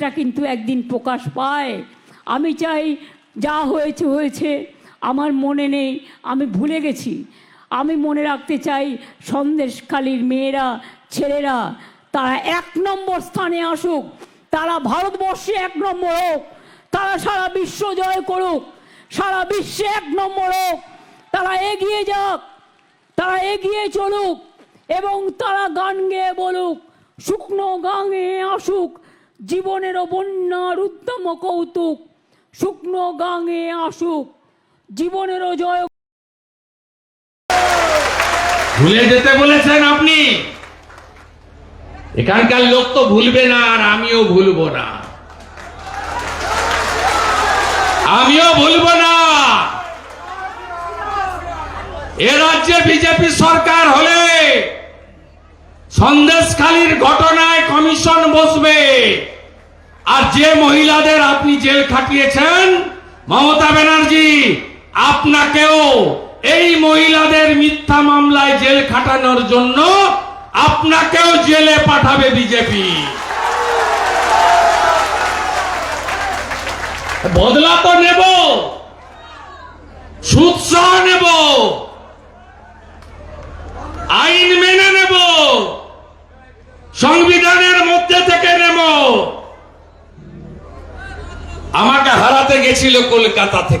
সেটা কিন্তু একদিন প্রকাশ পায়। আমি চাই যা হয়েছে হয়েছে, আমার মনে নেই, আমি ভুলে গেছি। আমি মনে রাখতে চাই সন্দেশখালীর মেয়েরা, ছেলেরা, তারা এক নম্বর স্থানে আসুক, তারা ভারতবর্ষে এক নম্বর হোক, তারা সারা বিশ্ব জয় করুক, সারা বিশ্বে এক নম্বর হোক, তারা এগিয়ে যাক, তারা এগিয়ে চলুক, এবং তারা গান গেয়ে বলুক, শুকনো গাঙে আসুক জীবনেরও বন্যার উদ্যম কৌতুক, শুকনো গাঙে আসুক। জীবনেরও জয় ভুলে যেতে বলেছেন আপনি। এখানকার লোক তো ভুলবে না, আর আমিও ভুলবো না। আমিও ভুলবো না। এ রাজ্যে বিজেপি সরকার হলে সন্দেশখালীর ঘটনায় কমিশন আর যে মহিলাদের আপনি জেল খাটিয়েছেন, মমতা ব্যানার্জি, আপনাকেও এই মহিলাদের মিথ্যা মামলায় জেল খাটানোর জন্য আপনাকেও জেলে পাঠাবে বিজেপি। বদলা তো নেব সুৎসাহ নেব আইন মেনে নেব সংবিধানের মধ্যে থেকে নেব আমাকে হারাতে গেছিল কলকাতা থেকে।